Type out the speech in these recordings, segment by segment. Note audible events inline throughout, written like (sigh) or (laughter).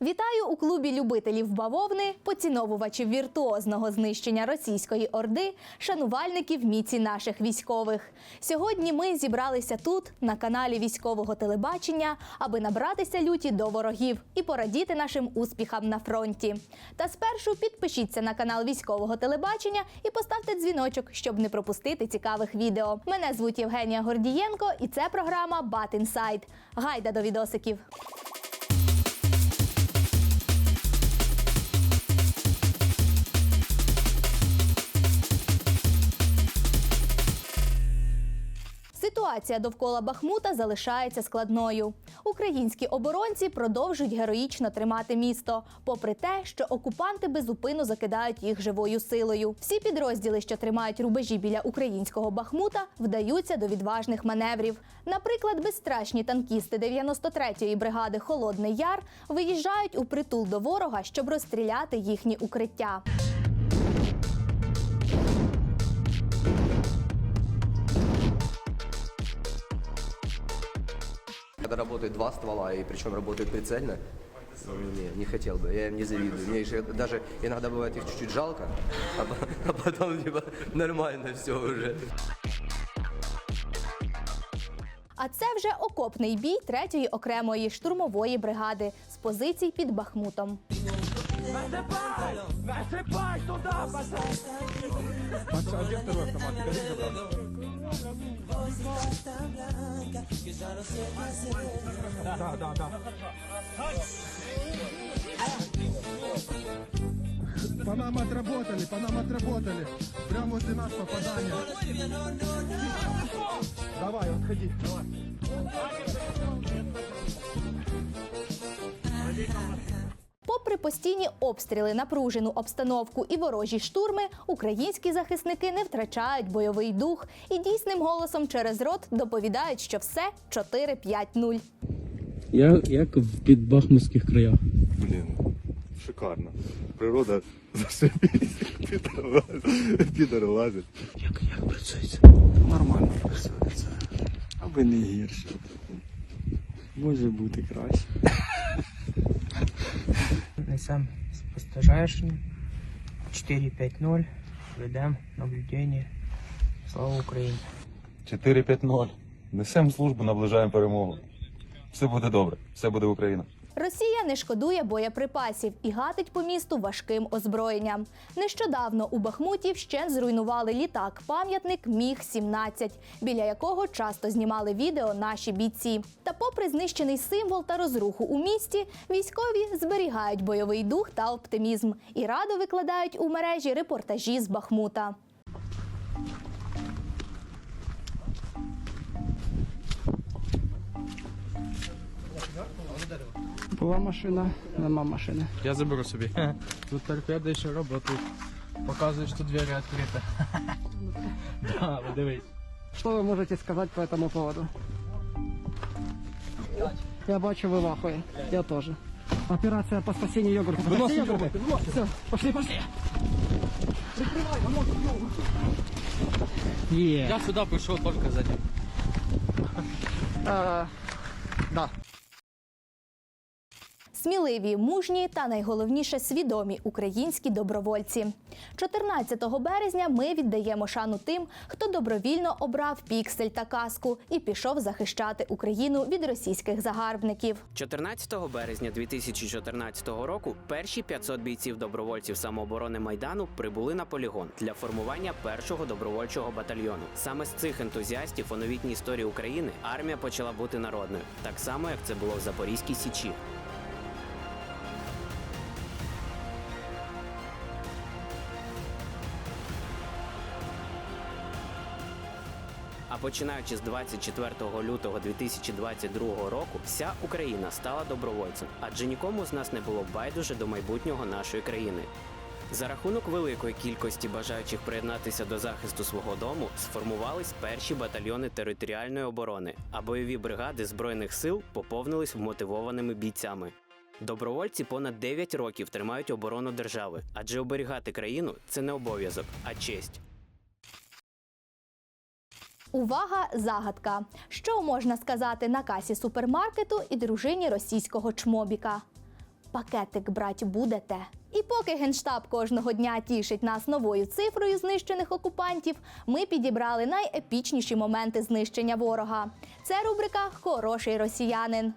Вітаю у клубі любителів бавовни, поціновувачів віртуозного знищення російської орди, шанувальників міці наших військових. Сьогодні ми зібралися тут, на каналі військового телебачення, аби набратися люті до ворогів і порадіти нашим успіхам на фронті. Та спершу підпишіться на канал військового телебачення і поставте дзвіночок, щоб не пропустити цікавих відео. Мене звуть Євгенія Гордієнко, і це програма Бат Інсайд. Гайда до відосиків. Ситуація довкола Бахмута залишається складною. Українські оборонці продовжують героїчно тримати місто, попри те, що окупанти безупину закидають їх живою силою. Всі підрозділи, що тримають рубежі біля українського Бахмута, вдаються до відважних маневрів. Наприклад, безстрашні танкісти 93-ї бригади Холодний Яр виїжджають у притул до ворога, щоб розстріляти їхні укриття. Когда работает два ствола, и причем работает прицельно, не, не хотел бы, я им не завидую. Мне еще даже иногда бывает их чуть-чуть жалко, а, а потом типа нормально все уже. А це вже окопний бій третьої окремої штурмової бригади з позицій під Бахмутом. Carta blanca, que ya no sé qué hacer. Да, да, да. По нам отработали, по нам отработали. Прям возле нас попадание. Давай, отходи. Давай. Попри постійні обстріли, напружену обстановку і ворожі штурми, українські захисники не втрачають бойовий дух і дійсним голосом через рот доповідають, що все 4-5-0. Я як в підбахмутських краях. Блін, шикарно. Природа зашибісь, підар лазить. Як, як працюється? Нормально працюється. Аби не гірше. Може бути краще. Несем спостереження 4-5-0. Ведемо наблюдення. Слава Україні! 4-5-0. Несемо службу, наближаємо перемогу. Все буде добре, все буде Україна. Росія не шкодує боєприпасів і гатить по місту важким озброєнням. Нещодавно у Бахмуті вщент зруйнували літак пам'ятник Міг 17 біля якого часто знімали відео наші бійці. Та, попри знищений символ та розруху у місті, військові зберігають бойовий дух та оптимізм і радо викладають у мережі репортажі з Бахмута. Була машина, нема машини. Я заберу собі. (laughs) Тут торпеди ще працюють. Показують, що двері відкриті. Да, (laughs) ви дивись. Що ви можете сказати по этому поводу? Я бачу, ви в ахуї. Я теж. Операція по спасению йогурта. Выносим йогурт. Все, пошли, пошли. Прикривай, выносим йогурт. Є. Я сюди прийшов тільки за ним. А, Да. Сміливі, мужні та найголовніше свідомі українські добровольці. 14 березня ми віддаємо шану тим, хто добровільно обрав піксель та каску і пішов захищати Україну від російських загарбників. 14 березня 2014 року перші 500 бійців добровольців самооборони майдану прибули на полігон для формування першого добровольчого батальйону. Саме з цих ентузіастів у новітній історії України армія почала бути народною, так само як це було в Запорізькій січі. Починаючи з 24 лютого 2022 року, вся Україна стала добровольцем, адже нікому з нас не було байдуже до майбутнього нашої країни. За рахунок великої кількості бажаючих приєднатися до захисту свого дому сформувались перші батальйони територіальної оборони, а бойові бригади збройних сил поповнились вмотивованими бійцями. Добровольці понад 9 років тримають оборону держави, адже оберігати країну це не обов'язок, а честь. Увага, загадка! Що можна сказати на касі супермаркету і дружині російського чмобіка? пакетик брать будете. І поки генштаб кожного дня тішить нас новою цифрою знищених окупантів, ми підібрали найепічніші моменти знищення ворога. Це рубрика Хороший росіянин.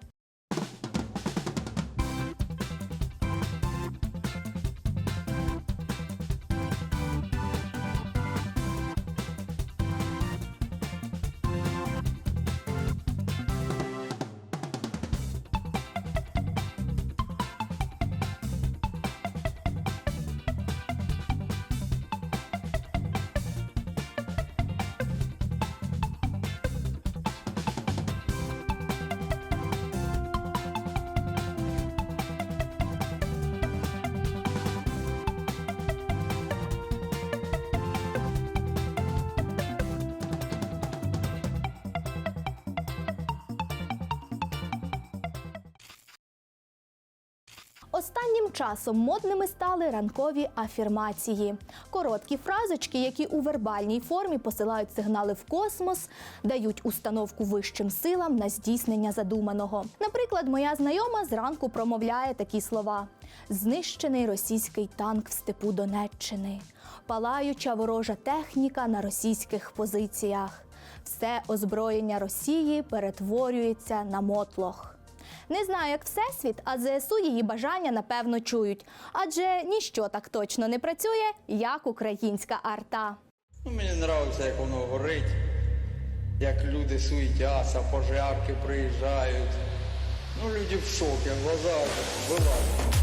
Останнім часом модними стали ранкові афірмації. Короткі фразочки, які у вербальній формі посилають сигнали в космос, дають установку вищим силам на здійснення задуманого. Наприклад, моя знайома зранку промовляє такі слова: знищений російський танк в степу Донеччини, палаюча ворожа техніка на російських позиціях. Все озброєння Росії перетворюється на мотлох. Не знаю, як всесвіт, а ЗСУ її бажання напевно чують, адже ніщо так точно не працює, як українська арта. Ну, мені подобається, як воно горить, як люди суетяться, пожарки приїжджають. Ну, люди в шокі, глаза вилазять.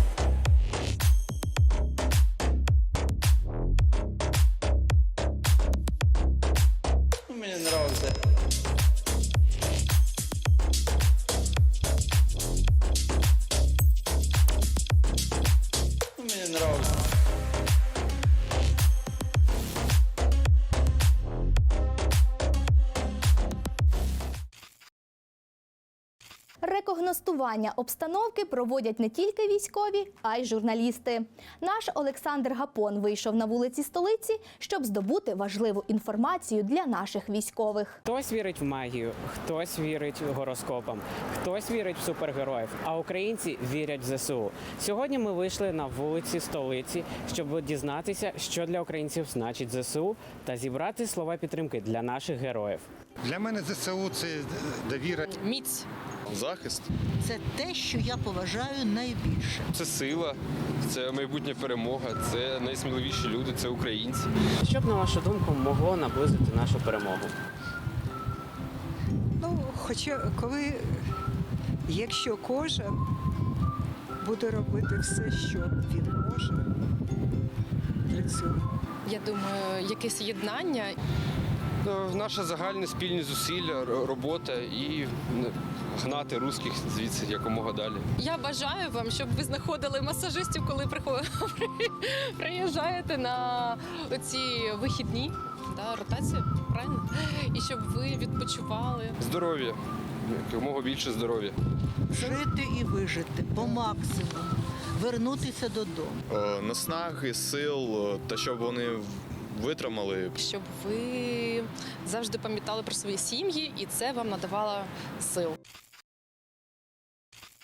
Рекогностування обстановки проводять не тільки військові, а й журналісти. Наш Олександр Гапон вийшов на вулиці столиці, щоб здобути важливу інформацію для наших військових. Хтось вірить в магію, хтось вірить гороскопам, хтось вірить в супергероїв, а українці вірять в ЗСУ. Сьогодні ми вийшли на вулиці столиці, щоб дізнатися, що для українців значить ЗСУ, та зібрати слова підтримки для наших героїв. Для мене ЗСУ це довіра. Міць Захист це те, що я поважаю найбільше. це сила, це майбутня перемога, це найсміливіші люди, це українці. Що б, на вашу думку, могло наблизити нашу перемогу? Ну, хоча коли, якщо кожен буде робити все, що він може для цього. Я думаю, якесь єднання. Ну, Наше загальне спільні зусилля, робота і м, гнати русських звідси якомога далі. Я бажаю вам, щоб ви знаходили масажистів, коли (laughs) приїжджаєте на ці вихідні. Да, ротація, правильно? І щоб ви відпочивали. Здоров'я, якомога більше здоров'я. Жити і вижити по максимуму, вернутися додому. Е, наснаги, сил е, та щоб вони витримали. Щоб ви завжди пам'ятали про свої сім'ї, і це вам надавало сил.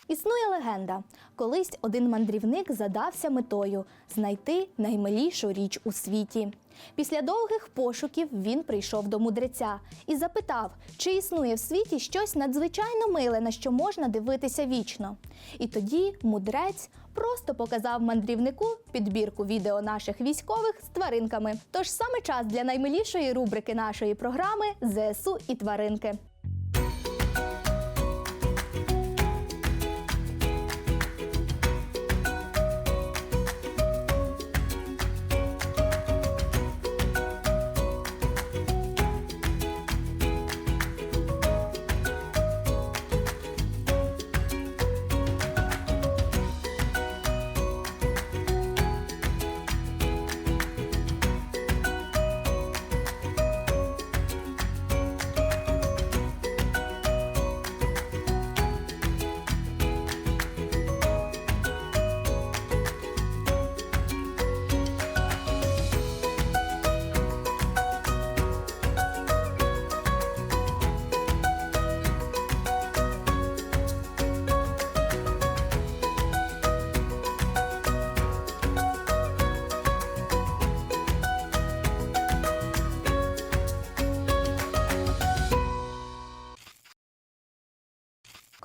Існує легенда. Колись один мандрівник задався метою знайти наймилішу річ у світі. Після довгих пошуків він прийшов до мудреця і запитав, чи існує в світі щось надзвичайно миле, на що можна дивитися вічно. І тоді мудрець просто показав мандрівнику підбірку відео наших військових з тваринками. Тож саме час для наймилішої рубрики нашої програми ЗСУ і тваринки.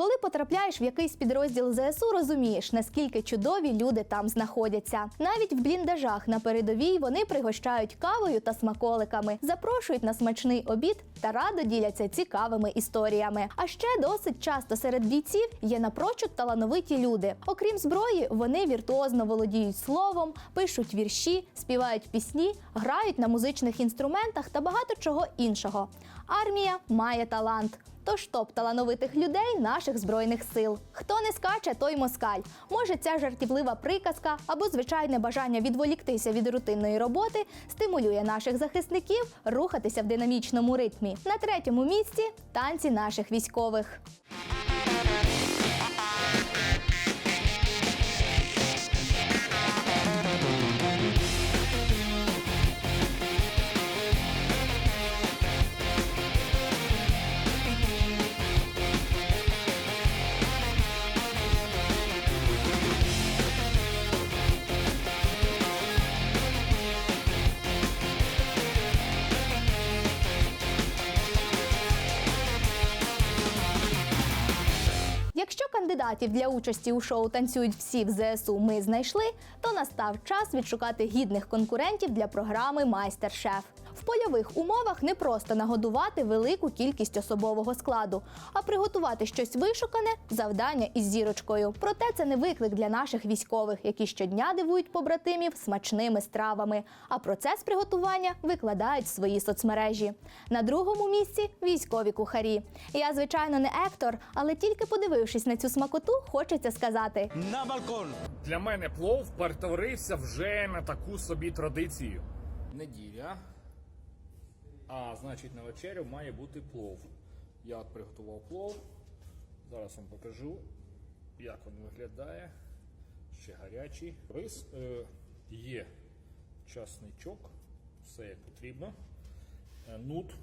Коли потрапляєш в якийсь підрозділ ЗСУ, розумієш, наскільки чудові люди там знаходяться. Навіть в бліндажах на передовій вони пригощають кавою та смаколиками, запрошують на смачний обід та радо діляться цікавими історіями. А ще досить часто серед бійців є напрочуд талановиті люди. Окрім зброї, вони віртуозно володіють словом, пишуть вірші, співають пісні, грають на музичних інструментах та багато чого іншого. Армія має талант. Тож топ талановитих людей наших збройних сил. Хто не скаче, той москаль. Може, ця жартівлива приказка або звичайне бажання відволіктися від рутинної роботи стимулює наших захисників рухатися в динамічному ритмі. На третьому місці танці наших військових. Кандидатів для участі у шоу танцюють всі в ЗСУ ми знайшли, то настав час відшукати гідних конкурентів для програми Майстер-шеф. В польових умовах не просто нагодувати велику кількість особового складу, а приготувати щось вишукане завдання із зірочкою. Проте це не виклик для наших військових, які щодня дивують побратимів смачними стравами. А процес приготування викладають в свої соцмережі. На другому місці військові кухарі. Я, звичайно, не ектор, але тільки подивившись на цю смакоту, хочеться сказати: На балкон! Для мене плов перетворився вже на таку собі традицію. Неділя. А значить на вечерю має бути плов. Я от приготував плов. Зараз вам покажу, як він виглядає. Ще гарячий. Рис е, є часничок, все як потрібно. Е, нут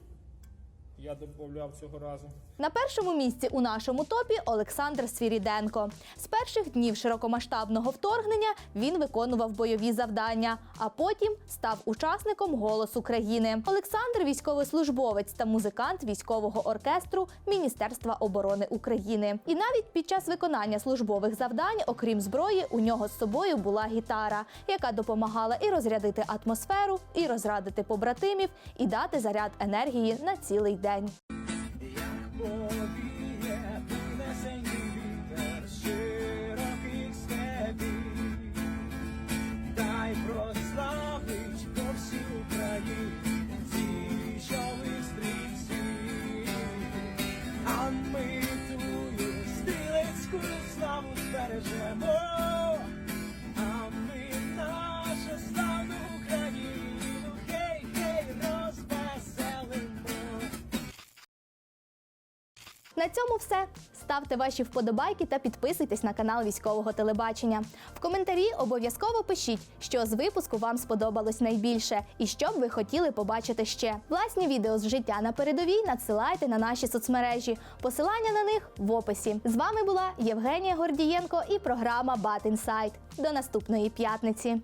я додавав цього разу. На першому місці у нашому топі Олександр Свіріденко. З перших днів широкомасштабного вторгнення він виконував бойові завдання, а потім став учасником «Голос України. Олександр військовослужбовець та музикант військового оркестру Міністерства оборони України. І навіть під час виконання службових завдань, окрім зброї, у нього з собою була гітара, яка допомагала і розрядити атмосферу, і розрадити побратимів, і дати заряд енергії на цілий день. Then. На цьому все. Ставте ваші вподобайки та підписуйтесь на канал військового телебачення. В коментарі обов'язково пишіть, що з випуску вам сподобалось найбільше і що б ви хотіли побачити ще. Власні відео з життя на передовій надсилайте на наші соцмережі. Посилання на них в описі. З вами була Євгенія Гордієнко і програма Бат Інсайт. До наступної п'ятниці.